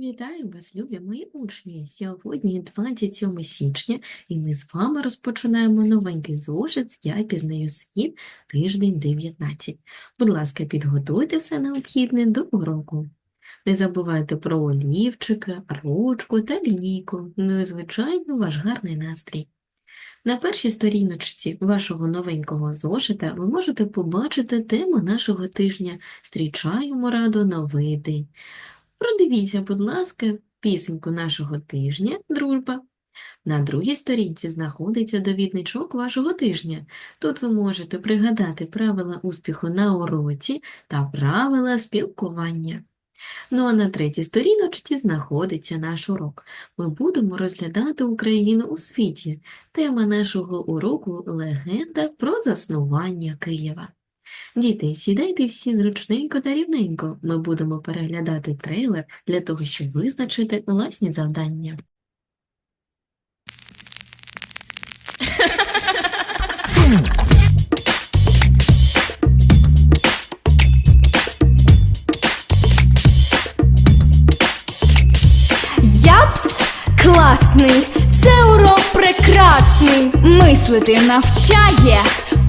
Вітаю вас, любі мої учні! Сьогодні 27 січня, і ми з вами розпочинаємо новенький зошит «Я пізнаю світ», тиждень 19. Будь ласка, підготуйте все необхідне до уроку. Не забувайте про олівчики, ручку та лінійку, ну і, звичайно, ваш гарний настрій. На першій сторіночці вашого новенького зошита ви можете побачити тему нашого тижня «Зустрічаємо радо новий день». Продивіться, будь ласка, пісеньку нашого тижня «Дружба». На другій сторінці знаходиться довідничок вашого тижня. Тут ви можете пригадати правила успіху на уроці та правила спілкування. Ну а на третій сторіночці знаходиться наш урок. Ми будемо розглядати Україну у світі. Тема нашого уроку – легенда про заснування Києва. Діти, сідайте всі зручненько та рівненько. Ми будемо переглядати трейлер для того, щоб визначити власні завдання. Япс класний, це урок прекрасний. Мислити навчає,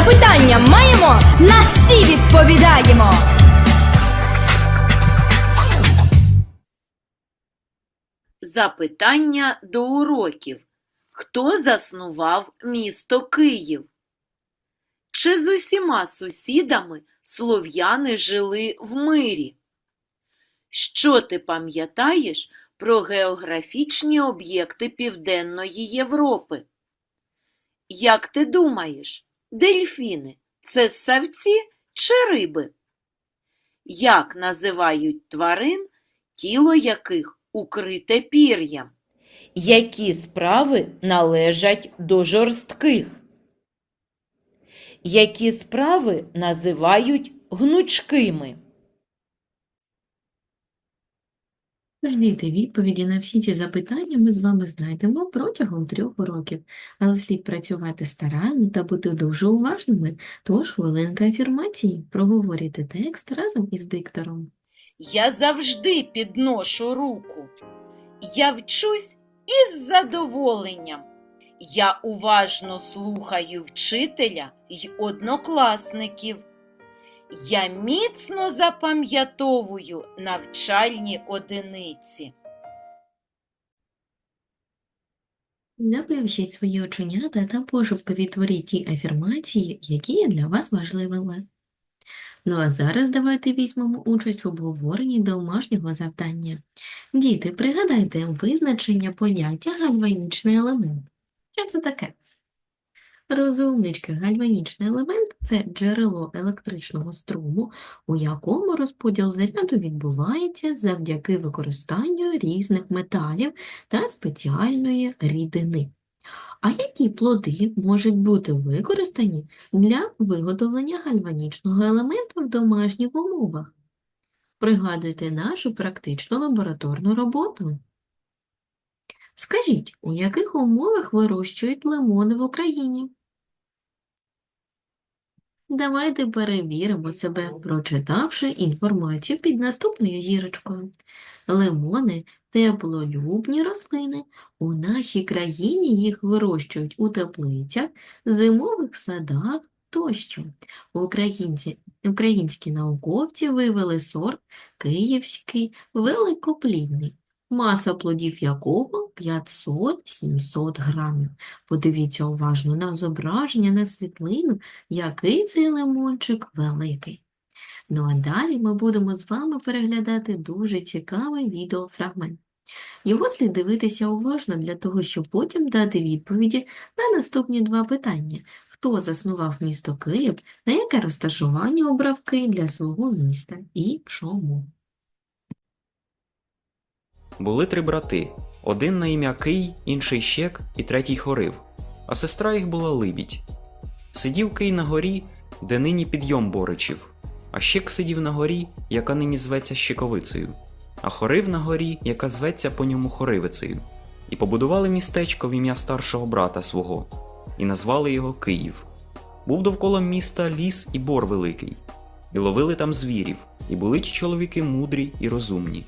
Запитання маємо, на всі відповідаємо. Запитання до уроків. Хто заснував місто Київ? Чи з усіма сусідами слов'яни жили в мирі? Що ти пам'ятаєш про географічні об'єкти Південної Європи? Як ти думаєш, дельфіни це ссавці чи риби? Як називають тварин, тіло яких укрите пір'ям? Які справи належать до жорстких? Які справи називають гнучкими? Тож, діти, відповіді на всі ці запитання ми з вами знайдемо протягом трьох уроків, але слід працювати старанно та бути дуже уважними, тож хвилинка афірмації. Проговорюйте текст разом із диктором. Я завжди підношу руку. Я вчусь із задоволенням. Я уважно слухаю вчителя й однокласників. Я міцно запам'ятовую навчальні одиниці. Заплющіть свої оченята та пошепки відтворіть ті афірмації, які є для вас важливими. Ну а зараз давайте візьмемо участь в обговоренні домашнього завдання. Діти, пригадайте визначення поняття гальванічний елемент. Що це таке? Розумнички, гальванічний елемент – це джерело електричного струму, у якому розподіл заряду відбувається завдяки використанню різних металів та спеціальної рідини. А які плоди можуть бути використані для виготовлення гальванічного елементу в домашніх умовах? Пригадуйте нашу практичну лабораторну роботу. Скажіть, у яких умовах вирощують лимони в Україні? Давайте перевіримо себе, прочитавши інформацію під наступною зірочкою. Лимони – теплолюбні рослини. У нашій країні їх вирощують у теплицях, зимових садах тощо. Українці, українські науковці вивели сорт київський великоплідний, маса плодів якого 500-700 грамів. Подивіться уважно на зображення, на світлину, який цей лимончик великий. Ну а далі ми будемо з вами переглядати дуже цікавий відеофрагмент. Його слід дивитися уважно для того, щоб потім дати відповіді на наступні два питання. Хто заснував місто Київ, на яке розташування обрав Київ для свого міста і чому? Були три брати Один на ім'я Кий, інший Щек і третій Хорив, а сестра їх була Либідь. Сидів Кий на горі, де нині підйом Боричів, а Щек сидів на горі, яка нині зветься Щековицею, а Хорив на горі, яка зветься по ньому Хоривицею. І побудували містечко в ім'я старшого брата свого, і назвали його Київ. Був довкола міста ліс і бор великий, і ловили там звірів, і були ті чоловіки мудрі і розумні.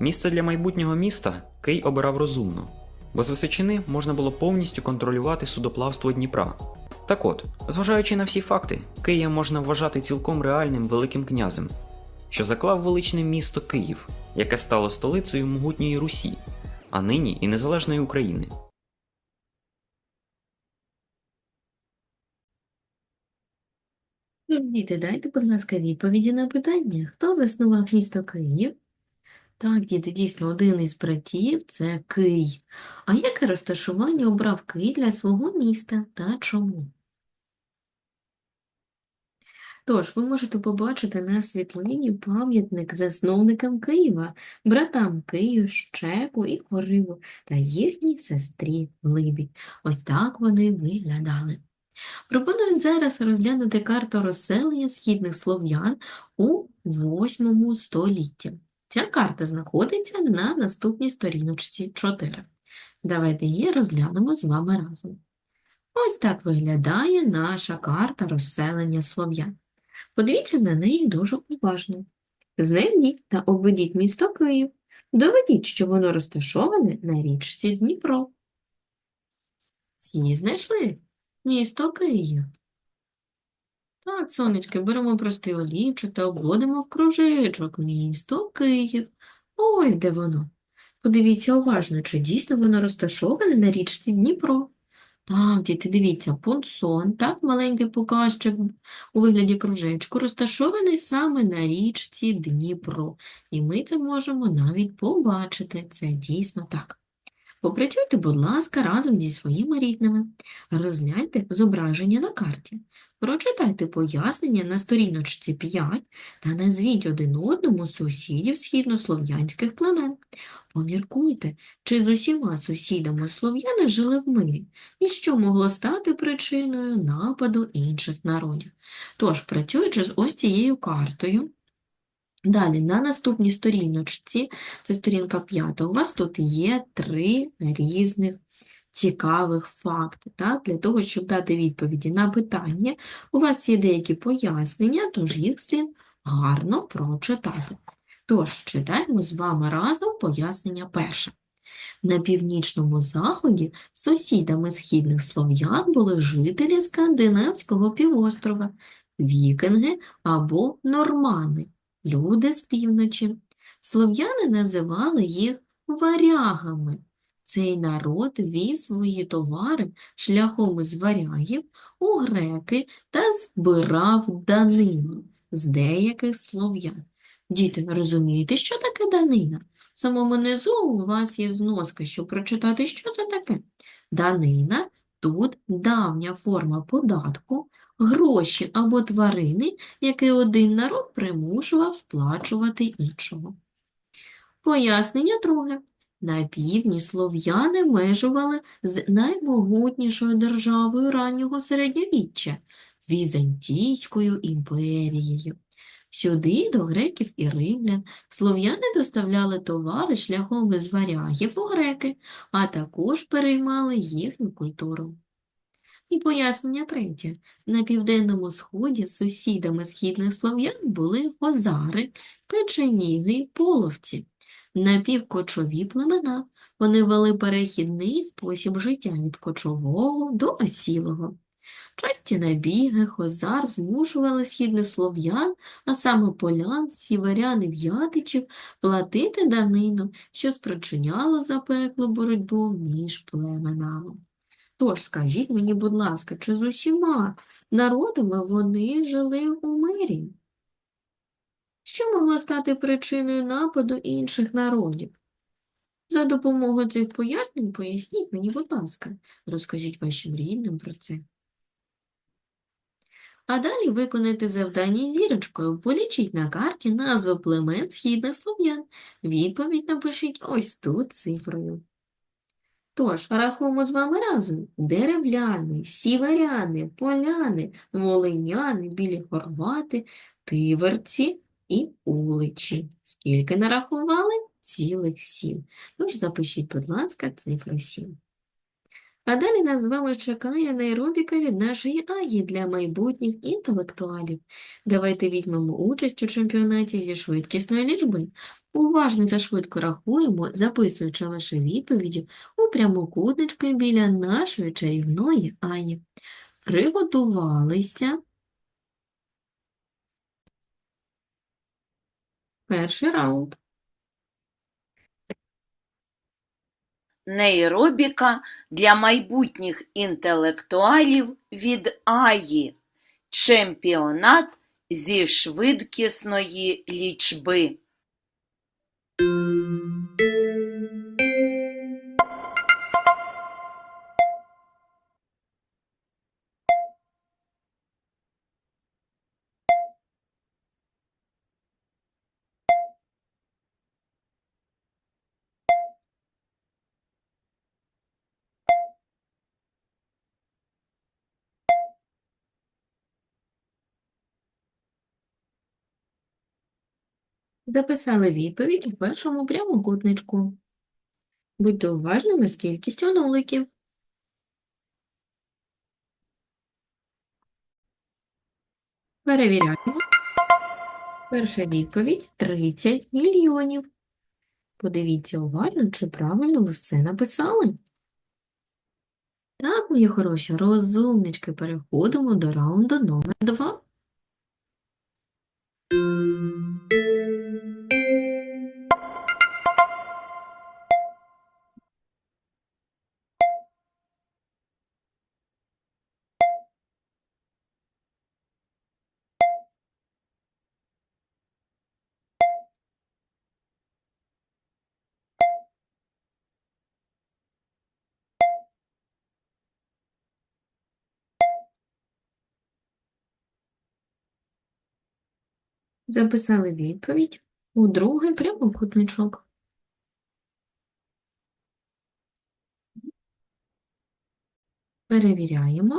Місце для майбутнього міста Кий обирав розумно, бо з височини можна було повністю контролювати судоплавство Дніпра. Так от, зважаючи на всі факти, Кия можна вважати цілком реальним Великим князем, що заклав величне місто Київ, яке стало столицею могутньої Русі, а нині і незалежної України. Діти, дайте, будь ласка, відповіді на питання. Хто заснував місто Київ? Так, діти, дійсно, один із братів – це Кий. А яке розташування обрав Кий для свого міста та чому? Тож, ви можете побачити на світлині пам'ятник засновникам Києва, братам Кию, Щеку і Хориву та їхній сестрі Либідь. Ось так вони виглядали. Пропоную зараз розглянути карту розселення східних слов'ян у 8 столітті. Ця карта знаходиться на наступній сторіночці 4. Давайте її розглянемо з вами разом. Ось так виглядає наша карта розселення слов'ян. Подивіться на неї дуже уважно. Знайдіть та обведіть місто Київ. Доведіть, що воно розташоване на річці Дніпро. Всі знайшли місто Київ. Так, сонечки, беремо простий олівчик та обводимо в кружечок місто Київ. Ось де воно. Подивіться уважно, чи дійсно воно розташоване на річці Дніпро. Так, діти, дивіться, пунсон, так, маленький показчик у вигляді кружечку, розташований саме на річці Дніпро. І ми це можемо навіть побачити. Це дійсно так. Попрацюйте, будь ласка, разом зі своїми рідними. Розгляньте зображення на карті. Прочитайте пояснення на сторіночці 5 та назвіть один одному сусідів східнослов'янських племен. Поміркуйте, чи з усіма сусідами слов'яни жили в мирі, і що могло стати причиною нападу інших народів. Тож, працюючи з ось цією картою, далі на наступній сторіночці, це сторінка 5, у вас тут є три різних цікавих факти. Так? Для того, щоб дати відповіді на питання, у вас є деякі пояснення, тож їх слід гарно прочитати. Тож, читаємо з вами разом пояснення перше. На північному заході сусідами східних слов'ян були жителі Скандинавського півострова, вікінги або нормани, люди з півночі. Слов'яни називали їх варягами. Цей народ віз свої товари шляхом із варягів у греки та збирав данину з деяких слов'ян. Діти, ви розумієте, що таке данина? В самому низу у вас є зноска, щоб прочитати, що це таке. Данина – тут давня форма податку, гроші або тварини, які один народ примушував сплачувати іншого. Пояснення друге. На півдні слов'яни межували з наймогутнішою державою раннього середньовіччя – Візантійською імперією. Сюди, до греків і римлян, слов'яни доставляли товари шляхом із варягів у греки, а також переймали їхню культуру. І пояснення третє. На південному сході сусідами східних слов'ян були хозари, печеніги половці. Напівкочові племена. Вони вели перехідний спосіб життя від кочового до осілого. Часті набіги, хозар змушували східних слов'ян, а саме полян, сіверян і в'ятичів, платити данину, що спричиняло запеклу боротьбу між племенами. Тож, скажіть мені, будь ласка, чи з усіма народами вони жили у мирі? Що могло стати причиною нападу інших народів? За допомогою цих пояснень поясніть мені, будь ласка, розкажіть вашим рідним про це. А далі виконайте завдання зірочкою. Полічіть на карті назви племен східних слов'ян. Відповідь напишіть ось тут цифрою. Тож, рахуємо з вами разом. Деревляни, сіверяни, поляни, волиняни, білі хорвати, тиверці і уличі. Скільки нарахували? Цілих сім. Тож запишіть, будь ласка, цифру сім. А далі нас з вами чекає нейробіка від нашої Аї для майбутніх інтелектуалів. Давайте візьмемо участь у чемпіонаті зі швидкісної лічби. Уважно та швидко рахуємо, записуючи лише відповіді у прямокутнички біля нашої чарівної Ані. Приготувалися. Перший раунд. Нейробіка для майбутніх інтелектуалів від Аї. Чемпіонат зі швидкісної лічби. Записали відповідь у першому прямокутничку. Будьте уважними з кількістю нуликів. Перевіряємо. Перша відповідь 30 мільйонів. Подивіться уважно, чи правильно ви все написали. Так, мої хороші, розумнички, переходимо до раунду номер 2. Записали відповідь у другий прямокутничок. Перевіряємо.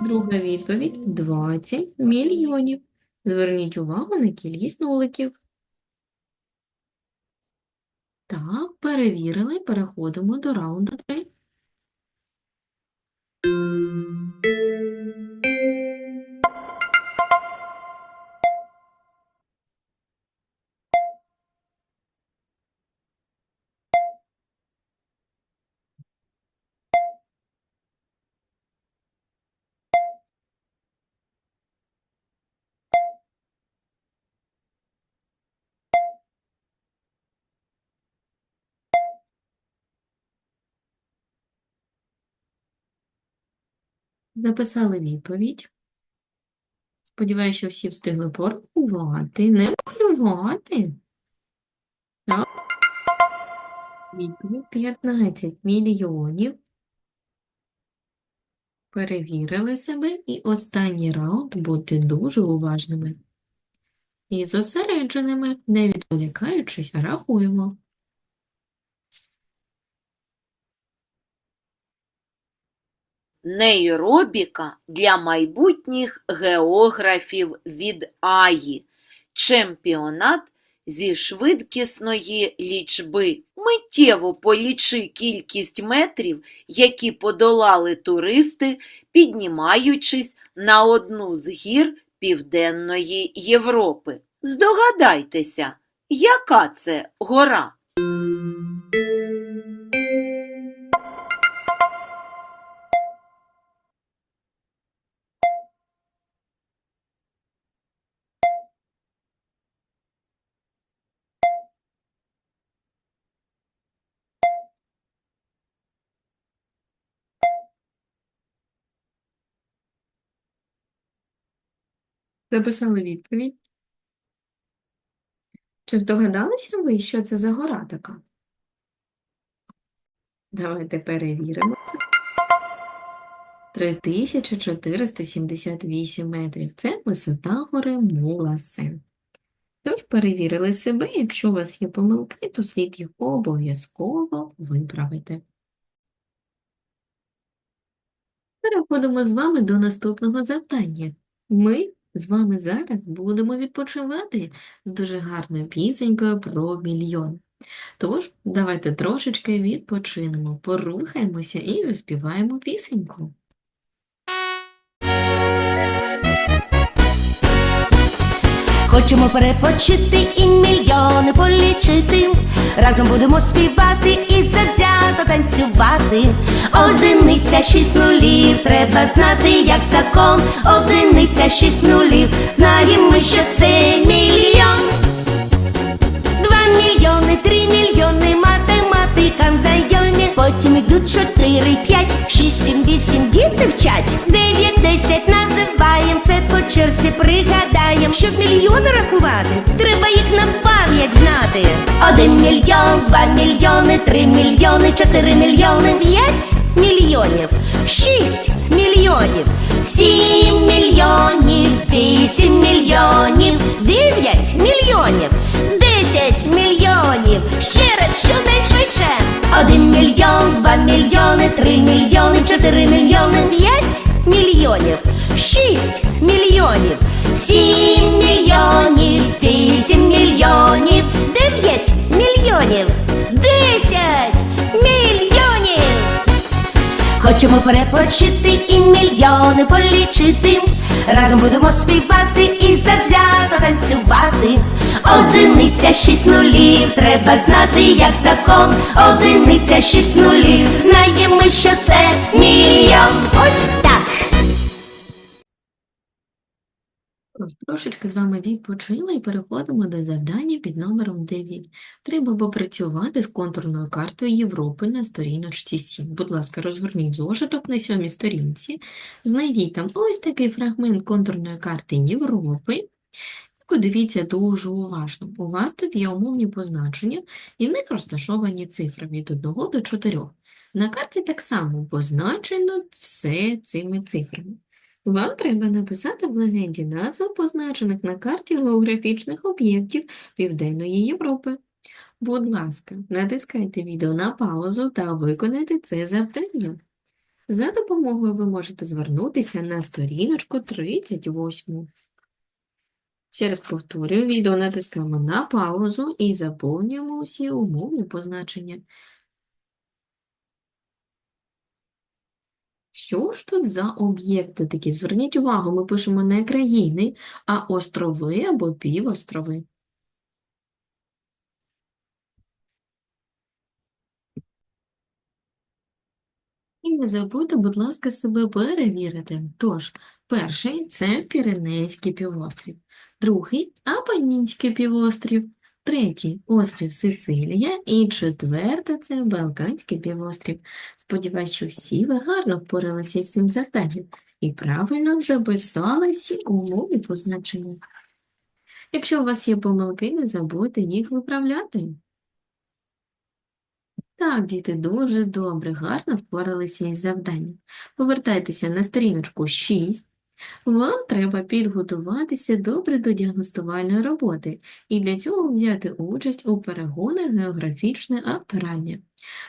Друга відповідь 20 мільйонів. Зверніть увагу на кількість нуликів. Так, перевірили, переходимо до раунду 3. Записали відповідь. Сподіваюся, що всі встигли порахувати, не клювати. Так. Відповідь 15 мільйонів. Перевірили себе. І останній раунд будьте дуже уважними. І зосередженими, не відволікаючись, рахуємо. Нейробіка для майбутніх географів від Аї. Чемпіонат зі швидкісної лічби. Миттєво полічи кількість метрів, які подолали туристи, піднімаючись на одну з гір Південної Європи. Здогадайтеся, яка це гора? Записали відповідь. Чи здогадалися ви, що це за гора така? Давайте перевіримо це. 3478 метрів. Це висота гори Муласен. Тож перевірили себе, якщо у вас є помилки, то слід їх обов'язково виправити. Переходимо з вами до наступного завдання. Ми з вами зараз будемо відпочивати з дуже гарною пісенькою про мільйон. Тож, давайте трошечки відпочинемо, порухаємося і заспіваємо пісеньку. Хочемо перепочити і мільйони полічити. Разом будемо співати і завзято танцювати. Одиниця шість нулів, треба знати, як закон. Одиниця шість нулів, знаємо що це мільйон. Два мільйони, три мільйони, математикам знайомі. Потім йдуть чотири, п'ять, шість, сім, вісім, діти вчать. Дев'ять, десять називаєм, Щоб мільйони рахувати, треба їх на пам'ять знати. Один мільйон, два мільйони, три мільйони, чотири мільйони, п'ять мільйонів, шість мільйонів, сім мільйонів, вісім мільйонів, дев'ять мільйонів. Десять мільйонів. Ще раз, щонайшвидше. Один мільйон, два мільйони, три мільйони, чотири мільйони, п'ять мільйонів, шість мільйонів, сім мільйонів, вісім мільйонів, дев'ять мільйонів, десять мільйонів. Хочемо перепочити і мільйони полічити. Разом будемо співати і завзято танцювати. Одиниця шість нулів, треба знати, як закон. Одиниця шість нулів, знаємо, що це мільйон. Ось Трошечки з вами відпочили і переходимо до завдання під номером 9. Треба попрацювати з контурною картою Європи на сторіночці 7. Будь ласка, розгорніть зошиток на сьомій сторінці, знайдіть там ось такий фрагмент контурної карти Європи. Подивіться дуже уважно. У вас тут є умовні позначення, і в них розташовані цифри від 1 до 4. На карті так само позначено все цими цифрами. Вам треба написати в легенді назву позначених на карті географічних об'єктів Південної Європи. Будь ласка, натискайте відео на паузу та виконайте це завдання. За допомогою ви можете звернутися на сторіночку 38. Ще раз повторюю, відео натискаємо на паузу і заповнюємо усі умовні позначення. Що ж тут за об'єкти такі? Зверніть увагу, ми пишемо не країни, а острови або півострови. І не забудьте, будь ласка, себе перевірити. Тож, перший – це Піренейський півострів, другий – Апенінський півострів, третій – острів Сицилія і четвертий – це Балканський півострів. Сподіваюсь, що всі ви гарно впоралися з цим завданням і правильно записали всі умови позначення. Якщо у вас є помилки, не забудьте їх виправляти. Так, діти, дуже добре, гарно впоралися із завданням. Повертайтеся на сторіночку 6. Вам треба підготуватися добре до діагностувальної роботи і для цього взяти участь у перегонах географічне авторання.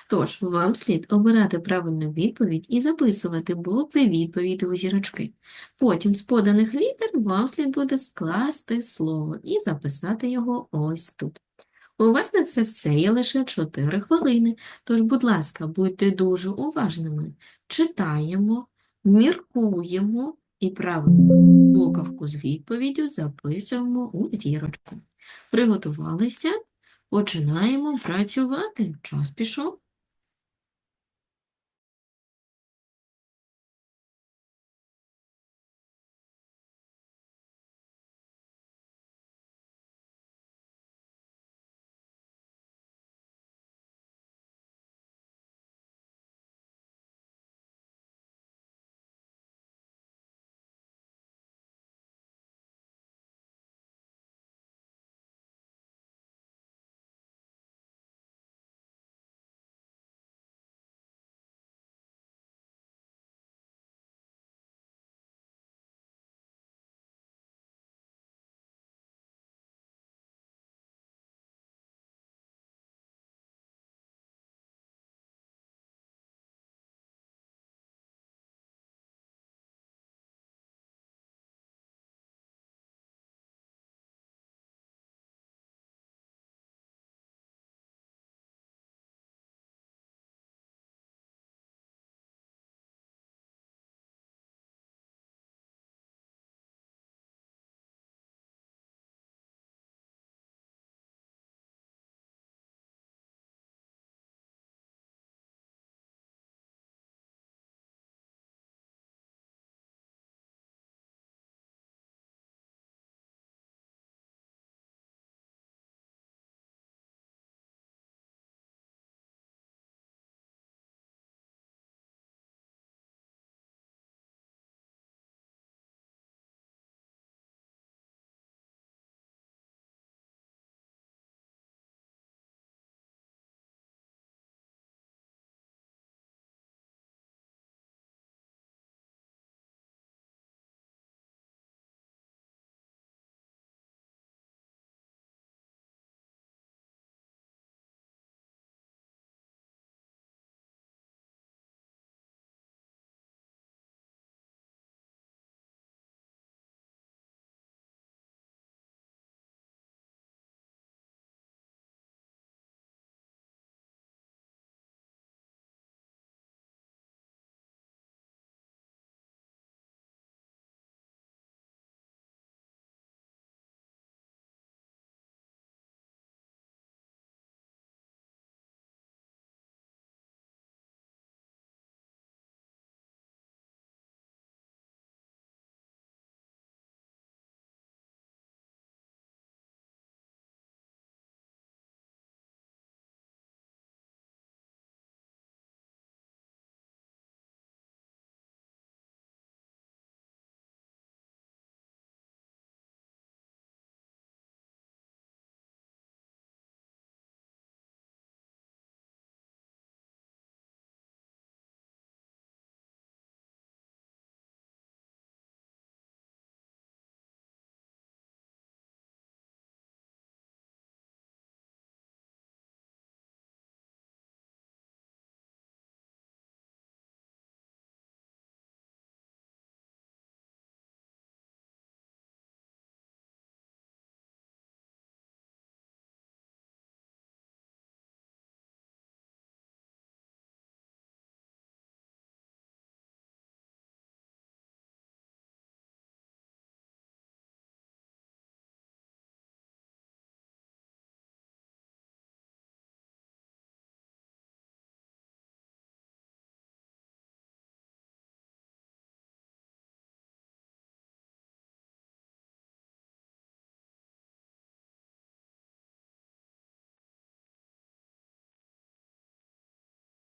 Тож, вам слід обирати правильну відповідь і записувати букви відповіді у зірочки. Потім з поданих літер вам слід буде скласти слово і записати його ось тут. У вас на це все є лише 4 хвилини, тож, будь ласка, будьте дуже уважними. Читаємо, міркуємо і правильну блокавку з відповіддю записуємо у зірочку. Приготувалися? Починаємо працювати. Час пішов.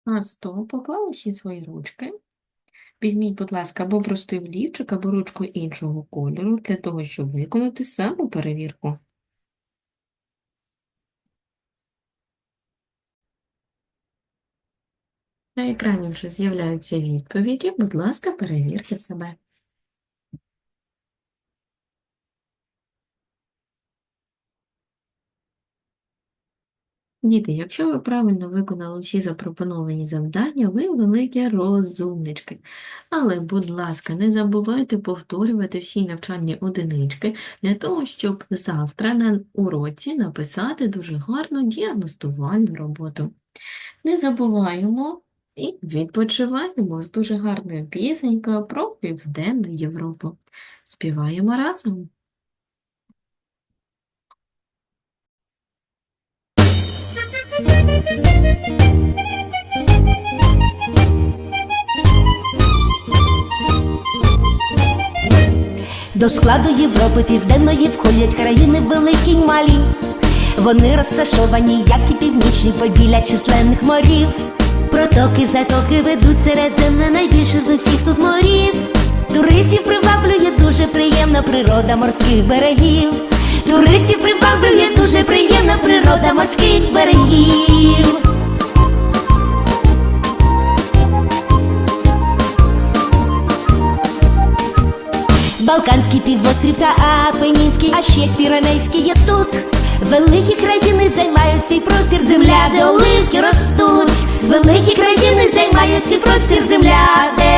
На стол поклали всі свої ручки. Візьміть, будь ласка, або простий олівчик, або ручку іншого кольору для того, щоб виконати саму перевірку. На екрані вже з'являються відповіді. Будь ласка, перевірте себе. Діти, якщо ви правильно виконали всі запропоновані завдання, ви великі розумнички. Але, будь ласка, не забувайте повторювати всі навчальні одинички для того, щоб завтра на уроці написати дуже гарну діагностувальну роботу. Не забуваємо і відпочиваємо з дуже гарною пісенькою про Південну Європу. Співаємо разом. До складу Європи південної входять країни великі й малі. Вони розташовані, як і північні, побіля численних морів. Протоки, затоки ведуть середземне найбільше з усіх тут морів. Туристів приваблює дуже приємна природа морських берегів. Туристів приваблює дуже приємна природа морських берегів. Балканський півострів та Апенінський, а ще Піренейський є тут. Великі країни займають цей простір, земля, де оливки ростуть. Великі країни займають цей простір, земля, де